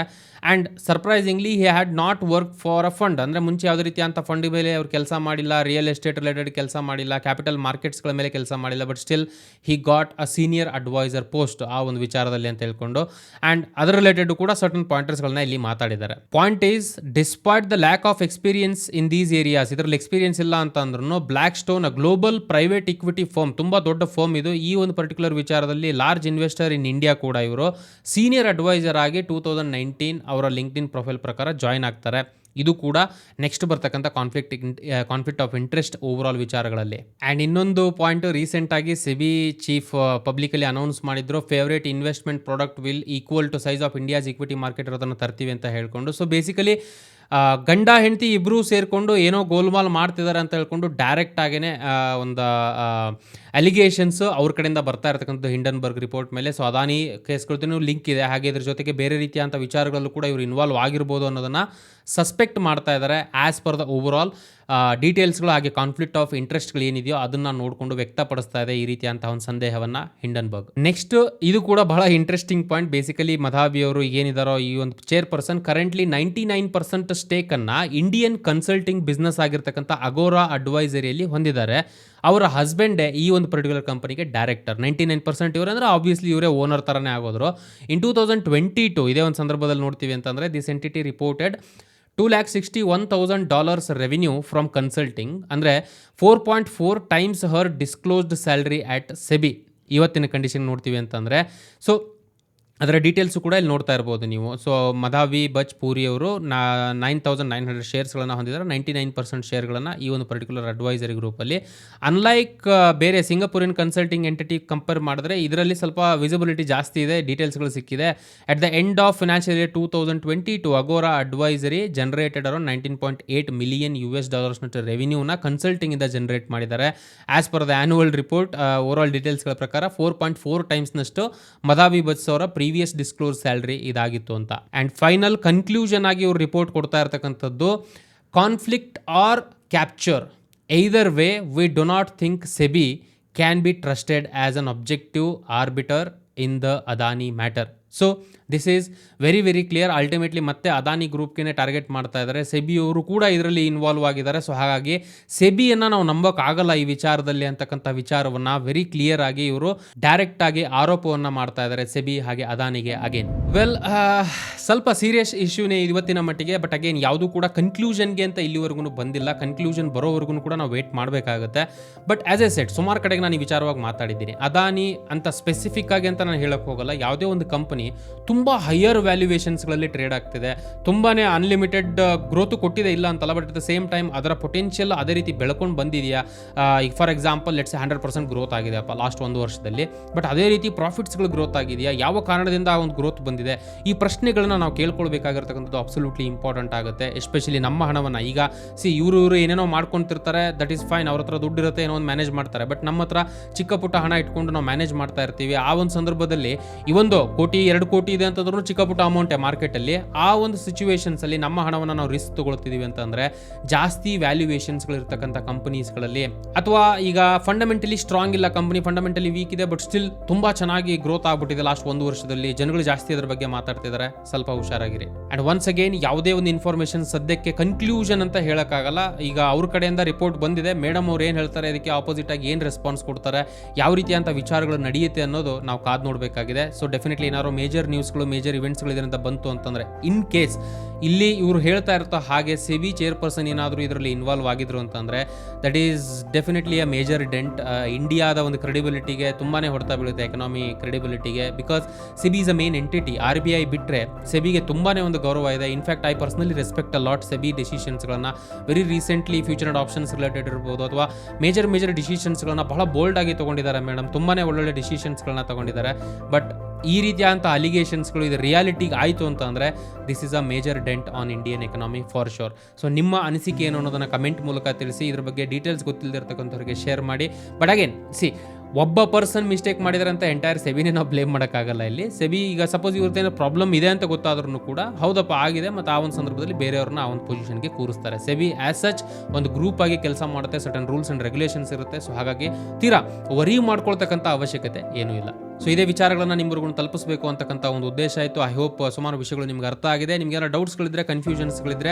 And surprisingly he had not work for a fund ಅಂದರೆ ಮುಂಚೆ ಯಾವುದೇ ಅಂತ ಫಂಡ್ ಮೇಲೆ ಅವರು ಕೆಲಸ ಮಾಡಿಲ್ಲ ರಿಯಲ್ ಎಸ್ಟೇಟ್ ರಿಲೇಟೆಡ್ ಕೆಲಸ ಮಾಡಿಲ್ಲ ಕ್ಯಾಪಿಟಲ್ ಮಾರ್ಕೆಟ್ಸ್ಗಳ ಮೇಲೆ ಕೆಲಸ ಮಾಡಿಲ್ಲ but still he got a senior advisor post ಆ ಒಂದು ವಿಚಾರದಲ್ಲಿ ಅಂತ ಹೇಳ್ಕೊಂಡು. ಆ್ಯಂಡ್ ಅದರ ರಿಲೇಟೆಡ್ ಕೂಡ ಸರ್ಟನ್ ಪಾಯಿಂಟರ್ಸ್ಗಳನ್ನ ಇಲ್ಲಿ ಮಾತಾಡಿದ್ದಾರೆ. Point is despite the lack of experience in these areas ಇದರಲ್ಲಿ ಎಕ್ಸ್ಪೀರಿಯನ್ಸ್ ಇಲ್ಲ ಅಂತ ಅಂದ್ರೂ Blackstone global private equity firm ತುಂಬ ದೊಡ್ಡ ಫರ್ಮ್ ಇದು. ಈ ಒಂದು ಪರ್ಟಿಕ್ಯುಲರ್ ವಿಚಾರದಲ್ಲಿ ಲಾರ್ಜ್ ಇನ್ವೆಸ್ಟರ್ ಇನ್ ಇಂಡಿಯಾ ಕೂಡ ಇವರು. ಸೀನಿಯರ್ ಅಡ್ವೈಸರ್ ಆಗಿ ಟೂ ತೌಸಂಡ್ ನೈನ್ಟೀನ್ ಅವರ ಲಿಂಕ್ಡ್ ಇನ್ ಪ್ರೊಫೈಲ್ ಪ್ರಕಾರ ಜಾಯ್ನ್ ಆಗ್ತಾರೆ. ಇದು ಕೂಡ ನೆಕ್ಸ್ಟ್ ಬರ್ತಕ್ಕಂಥ conflict conflict of interest overall ವಿಚಾರಗಳಲ್ಲಿ. ಆ್ಯಂಡ್ ಇನ್ನೊಂದು ಪಾಯಿಂಟ್ ರೀಸೆಂಟಾಗಿ ಸೆಬಿ ಚೀಫ್ ಪಬ್ಲಿಕಲ್ಲಿ ಅನೌನ್ಸ್ ಮಾಡಿದ್ರು favourite investment product will equal to size of India's equity market ಇರೋದನ್ನು ತರ್ತೀವಿ ಅಂತ ಹೇಳ್ಕೊಂಡು. ಸೊ ಬೇಸಿಕಲಿ ಗಂಡ ಹೆಂಡತಿ ಇಬ್ಬರೂ ಸೇರಿಕೊಂಡು ಏನೋ ಗೋಲ್ಮಾಲ್ ಮಾಡ್ತಿದ್ದಾರೆ ಅಂತ ಹೇಳ್ಕೊಂಡು ಡೈರೆಕ್ಟ್ ಆಗೇ ಒಂದು ಅಲಿಗೇಷನ್ಸ್ ಅವ್ರ ಕಡೆಯಿಂದ ಬರ್ತಾ ಇರ್ತಕ್ಕಂಥ ಹಿಂಡನ್ಬರ್ಗ್ ರಿಪೋರ್ಟ್ ಮೇಲೆ. ಸೊ ಅದಾನಿ ಕೇಸ್ಗಳದ್ದು ಲಿಂಕ್ ಇದೆ. ಹಾಗೆ ಇದ್ರ ಜೊತೆಗೆ ಬೇರೆ ರೀತಿಯಾದಂಥ ವಿಚಾರಗಳಲ್ಲೂ ಕೂಡ ಇವರು ಇನ್ವಾಲ್ವ್ ಆಗಿರ್ಬೋದು ಅನ್ನೋದನ್ನು ಸಸ್ಪೆಕ್ಟ್ ಮಾಡ್ತಾ ಇದ್ದಾರೆ as per the overall ಡೀಟೇಲ್ಸ್ಗಳು ಹಾಗೆ ಕಾನ್ಫ್ಲಿಕ್ಟ್ ಆಫ್ ಇಂಟ್ರೆಸ್ಟ್ಗಳು ಏನಿದೆಯೋ ಅದನ್ನು ನೋಡಿಕೊಂಡು ವ್ಯಕ್ತಪಡಿಸ್ತಾ ಇದೆ ಈ ರೀತಿಯಂತಹ ಒಂದು ಸಂದೇಹವನ್ನು ಹಿಂಡನ್ಬರ್ಗ್ ನೆಕ್ಸ್ಟ್ ಇದು ಕೂಡ ಬಹಳ ಇಂಟ್ರೆಸ್ಟಿಂಗ್ ಪಾಯಿಂಟ್ ಬೇಸಿಕಲಿ ಮಧಾವಿ ಅವರು ಏನಿದಾರೋ ಈ ಒಂದು chair person currently ninety nine percent ಸ್ಟೇಕನ್ನು Indian consulting business ಆಗಿರ್ತಕ್ಕಂಥ ಅಗೋರಾ ಅಡ್ವೈಸರಿಯಲ್ಲಿ ಹೊಂದಿದ್ದಾರೆ. ಅವರ ಹಸ್ಬೆಂಡೇ ಈ ಒಂದು ಪರ್ಟಿಕ್ಯುಲರ್ ಕಂಪನಿಗೆ ಡೈರೆಕ್ಟರ್ ನೈಂಟಿ ನೈನ್ ಪರ್ಸೆಂಟ್ ಇವರು ಅಂದರೆ ಆಬ್ವಿಯಸ್ಲಿ ಇವರೇ ಓನರ್ ಥರನೇ ಆಗೋದ್ರು. In two thousand twenty two ಇದೇ ಒಂದು ಸಂದರ್ಭದಲ್ಲಿ ನೋಡ್ತೀವಿ ಅಂತಂದರೆ this entity reported two lakh sixty one thousand dollars revenue from consulting ಅಂದರೆ four point four times her disclosed salary at SEBI ಇವತ್ತಿನ ಕಂಡೀಷನ್ ನೋಡ್ತೀವಿ ಅಂತಂದರೆ ಸೊ ಅದರ ಡೀಟೇಲ್ಸು ಕೂಡ ಇಲ್ಲಿ ನೋಡ್ತಾ ಇರ್ಬೋದು ನೀವು. ಸೊ ಮಧಾವಿ ಬಚ್ ಪೂರಿ ಅವರು ನಾ ನೈನ್ ತೌಸಂಡ್ ನೈನ್ ಹಂಡ್ರೆಡ್ ಶೇರ್ಸ್ಗಳನ್ನು ಹೊಂದಿದ್ದಾರೆ. ನೈಂಟಿ ನೈನ್ ಪರ್ಸೆಂಟ್ ಶೇರ್ಗಳನ್ನು ಈ ಒಂದು ಪರ್ಟಿಕ್ಯುಲರ್ ಅಡ್ವೈಸರಿ ಗ್ರೂಪಲ್ಲಿ ಅನ್ಲೈಕ್ ಬೇರೆ ಸಿಂಗಪುರಿಯನ್ ಕನ್ಸಲ್ಟಿಂಗ್ ಎಂಟಿಟಿ ಕಂಪೇರ್ ಮಾಡಿದ್ರೆ ಇದರಲ್ಲಿ ಸ್ವಲ್ಪ ವಿಸಿಬಿಲಿಟಿ ಜಾಸ್ತಿ ಇದೆ ಡೀಟೇಲ್ಸ್ಗಳು ಸಿಕ್ಕಿದೆ. At the end of financial year two thousand twenty two Agora advisory generated around nineteen point eight million U S ಡಾಲರ್ಸ್ನಷ್ಟು ರೆವಿನ್ಯೂನ ಕನ್ಸಲ್ಟಿಂಗಿಂದ ಜನರೇಟ್ ಮಾಡಿದ್ದಾರೆ. As per the annual report overall ಡೀಟೇಲ್ಸ್ಗಳ ಪ್ರಕಾರ ಫೋರ್ ಪಾಯಿಂಟ್ ಫೋರ್ ಟೈಮ್ಸ್ನಷ್ಟು ಮದಾವಿ ಬಚ್ ಅವರ ಪ್ರೀವಿಯಸ್ ಡಿಸ್ಕ್ಲೋಸ್ ಸ್ಯಾಲ್ರಿ ಇದಾಗಿತ್ತು ಅಂತ. ಆ್ಯಂಡ್ ಫೈನಲ್ ಕನ್ಕ್ಲೂಷನ್ ಆಗಿ ಅವರು ರಿಪೋರ್ಟ್ ಕೊಡ್ತಾ ಇರತಕ್ಕಂಥದ್ದು conflict are capture either way we do not think SEBI can be trusted as an objective arbiter in the Adani matter so this is very very clear ultimately ಮತ್ತೆ ಅದಾನಿ ಗ್ರೂಪ್ಗೆ ಟಾರ್ಗೆಟ್ ಮಾಡ್ತಾ ಇದ್ದಾರೆ. ಸೆಬಿಯವರು ಕೂಡ ಇದರಲ್ಲಿ ಇನ್ವಾಲ್ವ್ ಆಗಿದ್ದಾರೆ. ಸೊ ಹಾಗಾಗಿ ಸೆಬಿಯನ್ನು ನಾವು ನಂಬೋಕ್ಕಾಗಲ್ಲ ಈ ವಿಚಾರದಲ್ಲಿ ಅಂತಕ್ಕಂಥ ವಿಚಾರವನ್ನು ವೆರಿ ಕ್ಲಿಯರ್ ಆಗಿ ಇವರು ಡೈರೆಕ್ಟ್ ಆಗಿ ಆರೋಪವನ್ನು ಮಾಡ್ತಾ ಇದ್ದಾರೆ ಸೆಬಿ ಹಾಗೆ ಅದಾನಿಗೆ ಅಗೇನ್ ವೆಲ್ ಸ್ವಲ್ಪ ಸೀರಿಯಸ್ ಇಶ್ಯೂನೇ ಇವತ್ತಿನ ಮಟ್ಟಿಗೆ ಬಟ್ ಅಗೇನ್ ಯಾವುದೂ ಕೂಡ ಕನ್ಕ್ಲೂಷನ್ಗೆ ಅಂತ ಇಲ್ಲಿವರೆಗೂ ಬಂದಿಲ್ಲ. ಕನ್ಕ್ಲೂಷನ್ ಬರೋವರೆಗೂ ಕೂಡ ನಾವು ವೇಟ್ ಮಾಡಬೇಕಾಗುತ್ತೆ. ಬಟ್ ಆಸ್ ಎ ಸೆಟ್ ಸುಮಾರು ಕಡೆಗೆ ನಾನು ಈ ವಿಚಾರವಾಗಿ ಮಾತಾಡಿದ್ದೀನಿ. ಅದಾನಿ ಅಂತ ಸ್ಪೆಸಿಫಿಕ್ ಆಗಿ ಅಂತ ನಾನು ಹೇಳಕ್ಕೆ ಹೋಗಲ್ಲ. ಯಾವುದೇ ಒಂದು ಕಂಪನಿ ತುಂಬ ಹೈಯರ್ ವ್ಯಾಲ್ಯೂಯೇಷನ್ಸ್ಗಳಲ್ಲಿ ಟ್ರೇಡ್ ಆಗ್ತಿದೆ. ತುಂಬಾ ಅನ್ಲಿಮಿಟೆಡ್ ಗ್ರೋತ್ ಕೊಟ್ಟಿದೆ ಇಲ್ಲ ಅಂತಲ್ಲ but at the same time ಅದರ ಪೊಟೆನ್ಷಿಯಲ್ ಅದೇ ರೀತಿ ಬೆಳ್ಕೊಂಡು ಬಂದಿದೆಯಾ? ಈಗ for example let's hundred percent growth ಆಗಿದೆಯಪ್ಪ last ಒಂದು ವರ್ಷದಲ್ಲಿ. ಬಟ್ ಅದೇ ರೀತಿ ಪ್ರಾಫಿಟ್ಸ್ಗಳು ಗ್ರೋತ್ ಆಗಿದೆಯಾ? ಯಾವ ಕಾರಣದಿಂದ ಆ ಒಂದು ಗ್ರೋತ್ ಬಂದಿದೆ? ಈ ಪ್ರಶ್ನೆಗಳನ್ನ ನಾವು ಕೇಳ್ಕೊಳ್ಬೇಕಾಗಿರ್ತಕ್ಕಂಥದ್ದು ಅಬ್ಸಲ್ಯೂಟ್ಲಿ ಇಂಪಾರ್ಟೆಂಟ್ ಆಗುತ್ತೆ ಎಸ್ಪೆಷಲಿ ನಮ್ಮ ಹಣವನ್ನು. ಈಗ ಸಿ ಇವರು ಇವರು ಏನೇನೋ ಮಾಡ್ಕೊಂತಿರ್ತಾರೆ ದಟ್ ಈಸ್ ಫೈನ್ ಅವ್ರ ಹತ್ರ ದುಡ್ಡು ಇರುತ್ತೆ, ಏನೋ ಒಂದು ಮ್ಯಾನೇಜ್ ಮಾಡ್ತಾರೆ. ಬಟ್ ನಮ್ಮ ಹತ್ರ ಚಿಕ್ಕ ಪುಟ್ಟ ಹಣ ಇಟ್ಕೊಂಡು ನಾವು ಮ್ಯಾನೇಜ್ ಮಾಡ್ತಾ ಇರ್ತೀವಿ. ಆ ಒಂದು ಸಂದರ್ಭದಲ್ಲಿ ಈ ಒಂದು ಕೋಟಿ, ಎರಡು ಕೋಟಿ ಅಂತಂದ್ರೂ ಚಿಕ್ಕ ಪುಟ್ಟ ಅಮೌಂಟೇ ಮಾರ್ಕೆಟಲ್ಲಿ ಆ ಒಂದು ಸಿಚುವೇಶನ್ಸಲ್ಲಿ ನಮ್ಮ ಹಣವನ್ನು ನಾವು ರಿಸ್ಕ್ ತಗೊಳ್ತಿದ್ದೀವಿ ಅಂತಂದರೆ ಜಾಸ್ತಿ ವ್ಯಾಲ್ಯೂಯೇಷನ್ಸ್ಗಳು ಇರ್ತಕ್ಕಂಥ ಕಂಪನೀಸ್ಗಳಲ್ಲಿ ಅಥವಾ ಈಗ ಫಂಡಮೆಂಟಲಿ ಸ್ಟ್ರಾಂಗ್ ಇಲ್ಲ ಕಂಪನಿ ಫಂಡಮೆಂಟಲಿ ವೀಕ್ ಇದೆ ಬಟ್ ಸ್ಟಿಲ್ ತುಂಬ ಚೆನ್ನಾಗಿ ಗ್ರೋತ್ ಆಗ್ಬಿಟ್ಟಿದೆ ಲಾಸ್ಟ್ ಒಂದು ವರ್ಷದಲ್ಲಿ. ಜನಗಳು ಜಾಸ್ತಿ ಅದರ ಬಗ್ಗೆ ಮಾತಾಡ್ತಿದ್ದಾರೆ ಸ್ವಲ್ಪ ಹುಷಾರಾಗಿರಿ. ಅಂಡ್ ಒನ್ಸ್ ಅಗೇನ್ ಯಾವುದೇ ಒಂದು ಇನ್ಫಾರ್ಮೇಷನ್ ಸದ್ಯಕ್ಕೆ ಕನ್ಕ್ಲೂಷನ್ ಅಂತ ಹೇಳೋಕ್ಕಾಗಲ್ಲ. ಈಗ ಅವ್ರ ಕಡೆಯಿಂದ ರಿಪೋರ್ಟ್ ಬಂದಿದೆ. ಮೇಡಮ್ ಅವ್ರು ಏನು ಹೇಳ್ತಾರೆ, ಇದಕ್ಕೆ ಆಪೋಸಿಟ್ ಆಗಿ ಏನು ರೆಸ್ಪಾನ್ಸ್ ಕೊಡ್ತಾರೆ, ಯಾವ ರೀತಿಯಂಥ ವಿಚಾರಗಳು ನಡೆಯುತ್ತೆ ಅನ್ನೋದು ನಾವು ಕಾದು ನೋಡಬೇಕಾಗಿದೆ. ಸೊ ಡೆಫಿನೆಟ್ಲಿ ಏನಾದ್ರು ಮೇಜರ್ ಮೇಜರ್ ಇವೆಂಟ್ಸ್ಗಳು ಇದರಿಂದ ಬಂತು ಅಂತಂದರೆ ಇನ್ ಕೇಸ್ ಇಲ್ಲಿ ಇವರು ಹೇಳ್ತಾ ಇರ್ತಾ ಹಾಗೆ ಸೆಬಿ ಚೇರ್ಪರ್ಸನ್ ಏನಾದರೂ ಇದರಲ್ಲಿ ಇನ್ವಾಲ್ವ್ ಆಗಿದ್ರು ಅಂತಂದರೆ that is definitely a major dent ಇಂಡಿಯಾದ ಒಂದು ಕ್ರೆಡಿಬಿಲಿಟಿಗೆ ತುಂಬಾ ಹೊಡೆತ ಬೀಳುತ್ತೆ economy ಕ್ರೆಡಿಬಿಲಿಟಿಗೆ because SEBI is a main entity R B I ಬಿಟ್ಟರೆ ಸೆಬಿಗೆ ತುಂಬಾ ಒಂದು ಗೌರವ ಇದೆ. In fact I personally respect a lot SEBI ಡೆಸಿಷನ್ಸ್ಗಳನ್ನು very recently future and options related ಇರ್ಬೋದು, ಅಥವಾ ಮೇಜರ್ ಮೇಜರ್ ಡಿಸಿಷನ್ಸ್ಗಳನ್ನ ಬಹಳ ಬೋಲ್ಡ್ ಆಗಿ ತೊಗೊಂಡಿದ್ದಾರೆ ಮೇಡಮ್ ತುಂಬಾ ಒಳ್ಳೊಳ್ಳೆ ಡಿಸಿಷನ್ಸ್ಗಳನ್ನ ತೊಗೊಂಡಿದ್ದಾರೆ. ಬಟ್ ಈ ರೀತಿಯಾದಂಥ ಅಲಿಗೇಷನ್ಸ್ಗಳು ಇದು ರಿಯಾಲಿಟಿಗೆ ಆಯಿತು ಅಂತಂದರೆ this is a major dent on Indian economy for sure so ನಿಮ್ಮ ಅನಿಸಿಕೆ ಏನು ಅನ್ನೋದನ್ನು ಕಮೆಂಟ್ ಮೂಲಕ ತಿಳಿಸಿ, ಇದ್ರ ಬಗ್ಗೆ ಡೀಟೇಲ್ಸ್ ಗೊತ್ತಿಲ್ಲದಿರ್ತಕ್ಕಂಥವ್ರಿಗೆ ಶೇರ್ ಮಾಡಿ. ಬಟ್ ಅಗೇನ್ ಸಿ ಒಬ್ಬ ಪರ್ಸನ್ ಮಿಸ್ಟೇಕ್ ಮಾಡಿದ್ರೆ ಅಂತ ಎಂಟೈರ್ ಸೆಬಿನೇ ನಾವು ಬ್ಲೇಮ್ ಮಾಡೋಕ್ಕಾಗಲ್ಲ ಇಲ್ಲಿ. ಸೆಬಿ, ಈಗ ಸಪೋಸ್ ಇವ್ರದ್ದೇನೋ ಪ್ರಾಬ್ಲಮ್ ಇದೆ ಅಂತ ಗೊತ್ತಾದ್ರೂ ಕೂಡ ಹೌದಪ್ಪ, ಆಗಿದೆ ಮತ್ತು ಆ ಒಂದು ಸಂದರ್ಭದಲ್ಲಿ ಬೇರೆಯವ್ರನ್ನ ಆ ಒಂದು ಪೊಸಿಷನ್ಗೆ ಕೂರಿಸ್ತಾರೆ. ಸೆಬಿ ಆ್ಯಸ್ ಸಚ್ ಒಂದು ಗ್ರೂಪ್ ಆಗಿ ಕೆಲಸ ಮಾಡುತ್ತೆ ಸರ್ಟನ್ ರೂಲ್ಸ್ ಆ್ಯಂಡ್ ರೆಗ್ಯುಲೇಷನ್ಸ್ ಇರುತ್ತೆ. ಸೊ ಹಾಗಾಗಿ ತೀರಾ ವರಿ ಮಾಡ್ಕೊಳ್ತಕ್ಕಂಥ ಅವಶ್ಯಕತೆ ಏನೂ ಇಲ್ಲ. ಸೊ ಇದೇ ವಿಚಾರಗಳನ್ನು ನಿಮ್ವರೆಗೂ ತಲುಪಿಸಬೇಕು ಅಂತಕ್ಕಂಥ ಒಂದು ಉದ್ದೇಶ ಆಯಿತು ಐ ಹೋಪ್ ಸುಮಾರು ವಿಷಯಗಳು ನಿಮ್ಗೆ ಅರ್ಥ ಆಗಿದೆ. ನಿಮ್ಗೆ ಏನೋ ಡೌಟ್ಸ್ಗಳಿದ್ರೆ ಕನ್ಫ್ಯೂಷನ್ಸ್ಗಳಿದ್ರೆ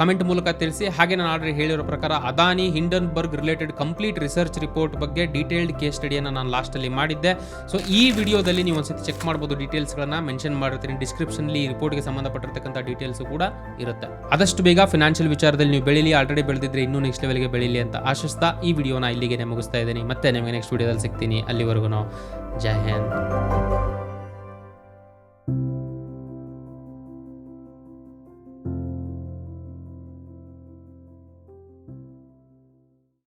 ಕಮೆಂಟ್ ಮೂಲಕ ತಿಳಿಸಿ. ಹಾಗೆ ನಾನು ಆಲ್ರೆಡಿ ಹೇಳಿರೋ ಪ್ರಕಾರ Adani Hindenburg related complete research report ಬಗ್ಗೆ ಡೀಟೇಲ್ಡ್ ಕೇಸ್ ಸ್ಟಡಿಯನ್ನು ನಾನು ಲಾಸ್ಟಲ್ಲಿ ಮಾಡಿದ್ದೆ. ಸೊ ಈ ವಿಡಿಯೋದಲ್ಲಿ ನೀವು ಒಂದ್ಸತಿ ಚೆಕ್ ಮಾಡ್ಬೋದು ಡೀಟೇಲ್ಸ್ಗಳನ್ನು ಮೆನ್ಷನ್ ಮಾಡಿರ್ತೀನಿ. ಡಿಸ್ಕ್ರಿಪ್ಷನ್ಲಿ ರಿಪೋರ್ಟ್ಗೆ ಸಂಬಂಧಪಟ್ಟಿರ್ತಕ್ಕಂಥ ಡೀಟೇಲ್ಸ್ ಕೂಡ ಇರುತ್ತೆ. ಆದಷ್ಟು ಬೇಗ ಫಿನಾನ್ಷಿಯಲ್ ವಿಚಾರದಲ್ಲಿ ನೀವು ಬೆಳೀಲಿ ಆಲ್ರೆಡಿ ಬೆಳೆದಿದ್ರೆ ಇನ್ನೂ ನೆಕ್ಸ್ಟ್ ಲೆವೆಲ್ಗೆ ಬೆಳೀಲಿ ಅಂತ ಆಶಿಸ್ತಾ ಈ ವಿಡಿಯೋನ ಇಲ್ಲಿಗೆ ಮುಗಿಸ್ತಾ ಇದ್ದೀನಿ. ಮತ್ತೆ ನಿಮಗೆ ನೆಕ್ಸ್ಟ್ ವಿಡಿಯೋದಲ್ಲಿ ಸಿಗ್ತೀನಿ. ಅಲ್ಲಿವರೆಗೂ. ಜೈ ಹಿಂದ್